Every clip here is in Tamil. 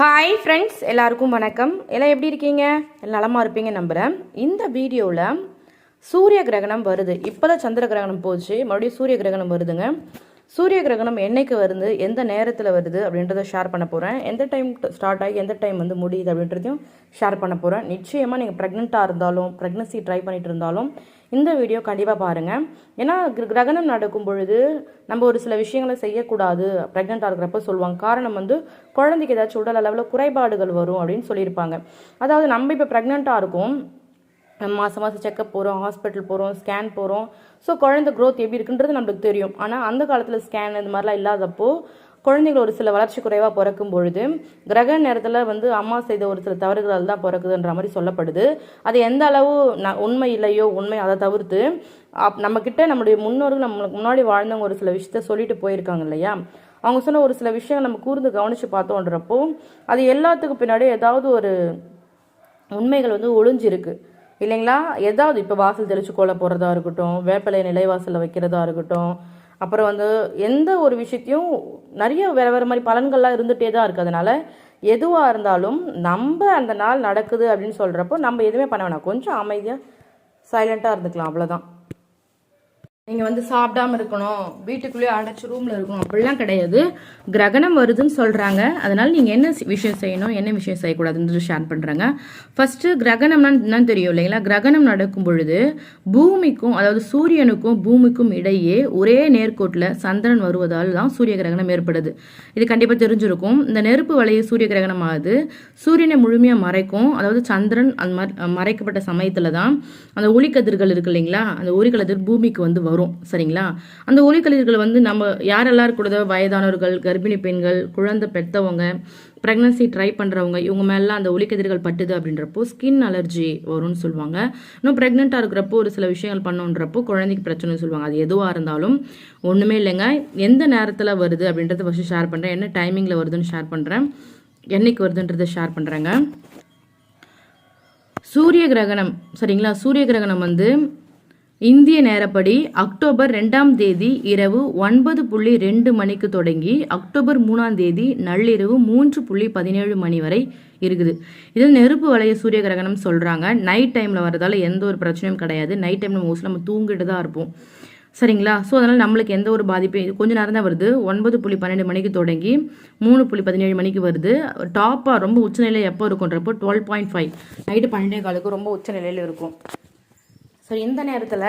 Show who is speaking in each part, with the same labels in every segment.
Speaker 1: ஹாய் ஃப்ரெண்ட்ஸ் எல்லாருக்கும் வணக்கம். எல்லாம் எப்படி இருக்கீங்க? நலமாக இருப்பீங்க நம்புகிறேன் இந்த வீடியோவில் சூரிய கிரகணம் வருது. இப்போ தான் சந்திர கிரகணம் போச்சு. மறுபடியும் சூரிய கிரகணம் வருதுங்க. சூரிய கிரகணம் என்னைக்கு வருது எந்த நேரத்தில் வருது அப்படின்றத ஷேர் பண்ண போகிறேன் எந்த டைம் ஸ்டார்ட் ஆகி எந்த டைம் வந்து முடியுது அப்படின்றதையும் ஷேர் பண்ண போகிறேன் நிச்சயமாக நீங்கள் ப்ரெக்னெண்ட்டாக இருந்தாலும் ப்ரெக்னன்சி ட்ரை பண்ணிகிட்டு இருந்தாலும் இந்த வீடியோ கண்டிப்பாக பாருங்கள் ஏன்னா கிர- கிரகணம் நடக்கும் பொழுது நம்ம ஒரு சில விஷயங்களை செய்யக்கூடாது. ப்ரெக்னெண்ட்டாக இருக்கிறப்ப சொல்லுவாங்க. காரணம் வந்து குழந்தைக்கு ஏதாச்சும் உடல் அளவில் குறைபாடுகள் வரும் அப்படின்னு சொல்லியிருப்பாங்க. அதாவது நம்ம இப்போ ப்ரெக்னெண்ட்டாக இருக்கோம் மாதம் மாதம் செக்கப் போகிறோம் ஹாஸ்பிட்டல் போகிறோம் ஸ்கேன் போகிறோம் ஸோ குழந்தை க்ரோத் எப்படி இருக்குன்றது நம்மளுக்கு தெரியும். ஆனால் அந்த காலத்தில் ஸ்கேன் இந்த மாதிரிலாம் இல்லாதப்போ குழந்தைகள் ஒரு சில வளர்ச்சி குறைவாக பிறக்கும் பொழுது கிரக நேரத்தில் வந்து அம்மா செய்த ஒரு சில தவறுகளால் தான் பிறக்குதுன்ற மாதிரி சொல்லப்படுது. அது எந்த அளவு ந உண்மை இல்லையோ உண்மை அதை தவிர்த்து அப் நம்மக்கிட்ட நம்முடைய முன்னோர்கள் நம்மளுக்கு முன்னாடி வாழ்ந்தவங்க ஒரு சில விஷயத்த சொல்லிட்டு போயிருக்காங்க இல்லையா? அவங்க சொன்ன ஒரு சில விஷயங்கள் நம்ம கூர்ந்து கவனித்து பார்த்தோன்றப்போ அது எல்லாத்துக்கும் பின்னாடி ஏதாவது ஒரு உண்மைகள் வந்து ஒளிஞ்சிருக்கு. இல்லைங்களா? ஏதாவது இப்போ வாசல் தெளிச்சு கோலை போடுறதா இருக்கட்டும் வேப்பிலை நிலைவாசலில் வைக்கிறதா இருக்கட்டும் அப்புறம் வந்து எந்த ஒரு விஷயத்தையும் நிறைய வேறு வேறு மாதிரி பலன்கள்லாம் இருந்துகிட்டே தான் இருக்குது அதனால் எதுவாக இருந்தாலும் நம்ம அந்த நாள் நடக்குது அப்படின்னு சொல்கிறப்போ நம்ம எதுவுமே பண்ண வேணாம். கொஞ்சம் அமைதியாக சைலண்ட்டாக இருந்துக்கலாம். அவ்வளோதான் நீங்கள் வந்து சாப்பிடாம இருக்கணும். வீட்டுக்குள்ளேயே அடைச்சி ரூமில் இருக்கணும். அப்படிலாம் கிடையாது. கிரகணம் வருதுன்னு சொல்கிறாங்க அதனால் நீங்கள் என்ன விஷயம் செய்யணும் என்ன விஷயம் செய்யக்கூடாதுன்னு ஷேர் பண்ணுறாங்க ஃபஸ்ட்டு கிரகணம்னா என்னன்னு தெரியும் இல்லைங்களா? கிரகணம் நடக்கும் பொழுது பூமிக்கும் அதாவது சூரியனுக்கும் பூமிக்கும் இடையே ஒரே நேர்கோட்டில் சந்திரன் வருவதால் தான் சூரிய கிரகணம் ஏற்படுது. இது கண்டிப்பாக தெரிஞ்சிருக்கும். இந்த நெருப்பு வலையை சூரிய கிரகணம் ஆகுது சூரியனை முழுமையாக மறைக்கும். அதாவது சந்திரன் அந்த மாதிரி மறைக்கப்பட்ட சமயத்தில் தான் அந்த ஒளிக்கதிர்கள் இருக்கு இல்லைங்களா? அந்த ஒளிக்கதிர் பூமிக்கு வந்து வரும். சரிங்களா? அந்த ஒளிக்கதிர்கள் வந்து நம்ம யாரெல்லாம் கூட வயதானவர்கள் கர்ப்பிணி பெண்கள் குழந்தை பெற்றவங்க ப்ரெக்னன்சி ட்ரை பண்ணுறவங்க இவங்க மேலாம் அந்த ஒலிக்கதிர்கள் பட்டுது அப்படின்றப்போ ஸ்கின் அலர்ஜி வரும்னு சொல்லுவாங்க. இன்னும் ப்ரெக்னெண்ட்டாக இருக்கிறப்போ ஒரு சில விஷயங்கள் பண்ணுன்றப்போ குழந்தைக்கு பிரச்சனைன்னு சொல்லுவாங்க. அது எதுவாக இருந்தாலும் ஒன்றுமே இல்லைங்க. எந்த நேரத்தில் வருது அப்படின்றத ஃபஸ்ட்டு ஷேர் பண்ணுறேன் என்ன டைமிங்கில் வருதுன்னு ஷேர் பண்ணுறேன் என்னைக்கு வருதுன்றதை ஷேர் பண்ணுறேங்க சூரிய கிரகணம் சரிங்களா? சூரிய கிரகணம் வந்து இந்திய நேரப்படி அக்டோபர் ரெண்டாம் தேதி இரவு ஒன்பது புள்ளி ரெண்டு மணிக்கு தொடங்கி அக்டோபர் மூணாம் தேதி நள்ளிரவு மூன்று புள்ளி பதினேழு மணி வரை இருக்குது. இது நெருப்பு வளைய சூரிய கிரகணம் சொல்கிறாங்க நைட் டைமில் வரதால எந்த ஒரு பிரச்சனையும் கிடையாது. நைட் டைமில் மோஸ்ட்லி நம்ம தூங்கிட்டு தான் இருப்போம். சரிங்களா? ஸோ அதனால் நம்மளுக்கு எந்த ஒரு பாதிப்பும் இது கொஞ்ச நேரம் தான் வருது. ஒன்பது புள்ளி பன்னெண்டு மணிக்கு தொடங்கி மூணு புள்ளி பதினேழு மணிக்கு வருது. டாப்பாக ரொம்ப உச்சநிலை எப்போ இருக்குன்றப்போ டுவெல் பாயிண்ட் ஃபைவ் நைட்டு பன்னெண்டே காலுக்கு ரொம்ப உச்சநிலையில் இருக்கும். ஸோ இந்த நேரத்தில்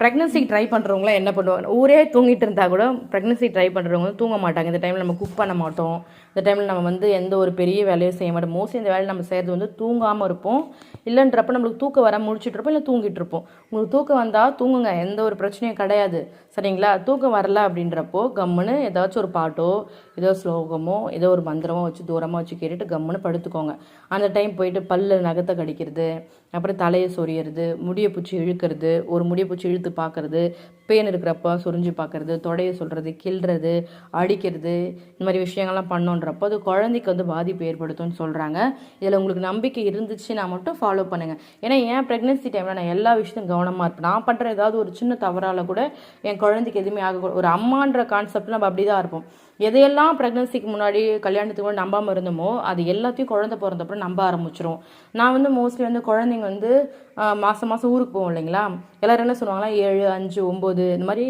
Speaker 1: ப்ரெக்னன்சிக்கு ட்ரை பண்ணுறவங்களாம் என்ன பண்ணுவாங்க? ஊரே தூங்கிட்டு இருந்தால் கூட ப்ரெக்னன்சி ட்ரை பண்ணுறவங்க தூங்க மாட்டாங்க. இந்த டைமில் நம்ம குக் பண்ண மாட்டோம். இந்த டைமில் நம்ம வந்து எந்த ஒரு பெரிய வேலையும் செய்ய மாட்டோம். மோஸ்ட்லி இந்த வேலை நம்ம செய்கிறது வந்து தூங்காமல் இருப்போம். இல்லைன்றப்ப நம்மளுக்கு தூக்கம் வர முடிச்சிட்டு இருப்போம். இல்லை தூங்கிட்டு இருப்போம். உங்களுக்கு தூக்கம் வந்தால் தூங்குங்க. எந்த ஒரு பிரச்சனையும் கிடையாது. சரிங்களா? தூக்கம் வரல அப்படின்றப்போ கம்முன்னு ஏதாச்சும் ஒரு பாட்டோ ஏதோ ஸ்லோகமோ ஏதோ ஒரு மந்திரமோ வச்சு தூரமாக வச்சு கேட்டுட்டு கம்முன்னு படுத்துக்கோங்க. அந்த டைம் போயிட்டு பல்லு நகத்தை கடிக்கிறது அப்புறம் தலையை சொரியறது முடியை பூச்சி இழுக்கிறது ஒரு முடியை பூச்சி இழுத்து பார்க்கறது பேன் இருக்கிறப்ப சொரிஞ்சு பார்க்கறது தொடையை சொல்கிறது கிள்றது அடிக்கிறது இந்த மாதிரி விஷயங்கள்லாம் பண்ணோன்றப்போ அது குழந்தைக்கு வந்து பாதிப்பு ஏற்படுத்தும்னு சொல்கிறாங்க இதில் உங்களுக்கு நம்பிக்கை இருந்துச்சுன்னா மட்டும் ஃபாலோ பண்ணுங்கள் ஏன்னா என் ப்ரெக்னென்சி டைமில் நான் எல்லா விஷயத்தையும் கவனமாக இருப்பேன். நான் பண்ணுற ஏதாவது ஒரு சின்ன தவறால் கூட என் குழந்தைக்கு எதுவுமே ஆகக்கூடாது ஒரு அம்மான்ற கான்செப்ட் நம்ம அப்படி தான் இருப்போம். எதையெல்லாம் ப்ரெக்னன்சிக்கு முன்னாடி கல்யாணத்துக்கு முன்னாடி நம்பாமல் இருந்தோமோ அது எல்லாத்தையும் குழந்தை பிறந்தப்பறம் நம்ப ஆரம்பிச்சிரும். நான் வந்து மோஸ்ட்லி வந்து குழந்தைங்க வந்து மாதம் மாதம் ஊருக்கு போவோம் இல்லைங்களா? எல்லோரும் என்ன சொல்லுவாங்களா ஏழு அஞ்சு ஒம்பது இந்த மாதிரி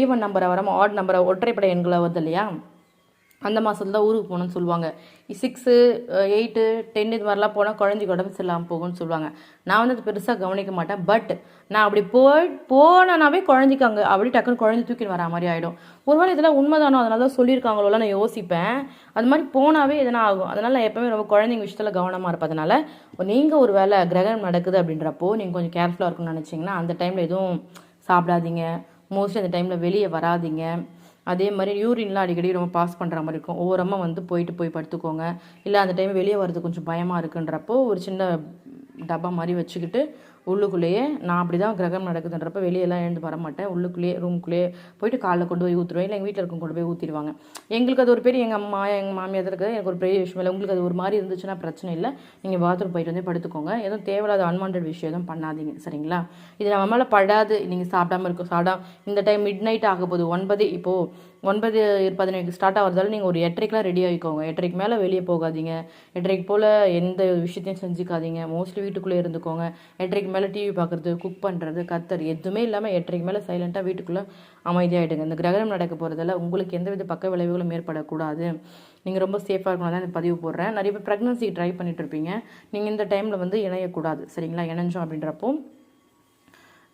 Speaker 1: ஈவன் நம்பரை வராமல் ஆட் நம்பரை ஒற்றைப்படை எண்களை வருது இல்லையா? அந்த மாதத்துல தான் ஊருக்கு போகணும்னு சொல்லுவாங்க. சிக்ஸு எயிட்டு டென் இது மாதிரிலாம் போனால் குழந்தைக்கு உடம்பு சரியில்லாமல் போகும்னு சொல்லுவாங்க. நான் வந்து அது பெருசாக கவனிக்க மாட்டேன். பட் நான் அப்படி போய் போனனாவே குழந்தைக்கு அங்கே அப்படி டக்குன்னு குழந்தை தூக்கின்னு வரா மாதிரி ஆகிடும் ஒரு வேளை இதெல்லாம் உண்மைதானோ? அதனால தான் சொல்லியிருக்காங்களோலாம் நான் யோசிப்பேன். அது மாதிரி போனாவே எதனா ஆகும். அதனால் நான் எப்பவுமே ரொம்ப குழந்தைங்க விஷயத்தில் கவனமாக இருப்பேன் அதனால் நீங்கள் ஒரு வேலை கிரகணம் நடக்குது அப்படின்றப்போ நீங்கள் கொஞ்சம் கேர்ஃபுல்லாக இருக்கணும்னு நினச்சிங்கன்னா அந்த டைமில் எதுவும் சாப்பிடாதீங்க. மோஸ்ட்லி அந்த டைமில் வெளியே வராதீங்க. அதே மாதிரி யூரின்லாம் அடிக்கடி ரொம்ப பாஸ் பண்ணுற மாதிரி இருக்கும். ஓரமாக வந்து போயிட்டு போய் படுத்துக்கோங்க. இல்லை அந்த டைம் வெளியே வர்றது கொஞ்சம் பயமாக இருக்குன்றப்போ ஒரு சின்ன டப்பா மாதிரி வச்சுக்கிட்டு உள்ளுக்குள்ளேயே நான் அப்படி தான் கிரகம் நடக்குதுன்றப்ப வெளியெல்லாம் எழுந்து வர மாட்டேன் உள்ளுக்குள்ளேயே ரூம்குள்ளேயே போயிட்டு காலைல கொண்டு போய் ஊற்றுருவேன் இல்லை எங்கள் வீட்டில் இருக்கும் கொண்டு போய் ஊற்றிடுவாங்க எங்களுக்கு அது ஒரு பெரிய எங்கள் அம்மா எங்கள் மாமியார் இருக்குது எனக்கு ஒரு பெரிய விஷயம். இல்லை உங்களுக்கு அது ஒரு மாதிரி இருந்துச்சுன்னா பிரச்சனை இல்லை. நீங்கள் பாத்ரூம் போயிட்டு வந்து படுத்துக்கோங்க. எதுவும் தேவையில்லாத அன்வான்ட் விஷயம் எதுவும் பண்ணாதீங்க. சரிங்களா? இது நம்ம மேலே படாது. நீங்கள் சாப்பிடாம இருக்கும் சாப்பிடாம இந்த டைம் மிட் நைட் ஆக போகுது ஒன்பது இப்போது ஒன்பது பதினேழுக்கு ஸ்டார்ட் ஆகிறதால நீங்கள் ஒரு எட்டரைக்கெலாம் ரெடி ஆகிக்கோங்க. எட்டரைக்கு மேலே வெளியே போகாதீங்க. எட்டரைக்கு போல் எந்த விஷயத்தையும் செஞ்சுக்காதீங்க. மோஸ்ட்லி வீட்டுக்குள்ளே இருந்துக்கோங்க. எட்டரைக்கு மேலே டிவி பார்க்குறது குக் பண்ணுறது கத்தர் எதுவுமே இல்லாமல் எட்டரைக்கு மேலே சைலண்ட்டாக வீட்டுக்குள்ளே அமைதியாகிடுங்க இந்த கிரகணம் நடக்க போகிறதால உங்களுக்கு எந்தவித பக்க விளைவுகளும் ஏற்படக்கூடாது. நீங்கள் ரொம்ப சேஃபாக இருக்கணும் தான் இந்த பதிவு போடுறேன். நிறைய பேர் ப்ரெக்னன்சி ட்ரை பண்ணிகிட்ருப்பீங்க நீங்கள் இந்த டைமில் வந்து இணையக்கூடாது. சரிங்களா? இணைஞ்சோம் அப்படின்றப்போ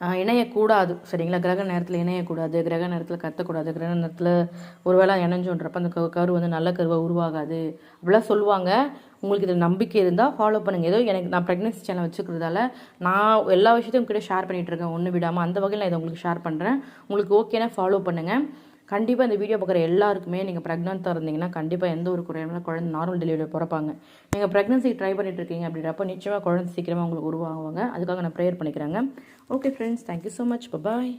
Speaker 1: இணையக்கூடாது. சரிங்களா? கிரக நேரத்தில் இணையக்கூடாது கிரக நேரத்தில் கத்தக்கூடாது கிரக நேரத்தில் ஒருவேளை இணைஞ்சோன்றப்ப அந்த க- கரு வந்து நல்ல கருவை உருவாகாது. அப்படிலாம் சொல்லுவாங்க. உங்களுக்கு இதில் நம்பிக்கை இருந்தால் ஃபாலோ பண்ணுங்கள் ஏதோ எனக்கு நான் ப்ரெக்னன்சி சேனல் வச்சுக்கிறதால நான் எல்லா விஷயத்தையும் உங்ககிட்ட ஷேர் பண்ணிகிட்டு இருக்கேன். ஒன்று விடாமல் அந்த வகையில் நான் இதை உங்களுக்கு ஷேர் பண்ணுறேன் உங்களுக்கு ஓகேனா ஃபாலோ பண்ணுங்கள் கண்டிப்பாக இந்த வீடியோ பார்க்குற எல்லாருக்குமே நீங்கள் ப்ரெக்னெண்ட்டாக இருந்தீங்கன்னா கண்டிப்பாக எந்த ஒரு குறையான குழந்தை நார்மல் டெலிவரி பிறப்பாங்க. நீங்கள் ப்ரெக்னன்சி ட்ரை பண்ணிட்டு இருக்கீங்க அப்படின்றப்ப நிச்சயமாக குழந்தை சீக்கிரமாக உங்களுக்கு உருவாகுவாங்க. அதுக்காக நான் ப்ரேயர் பண்ணிக்கிறேங்க. Okay friends thank you so much bye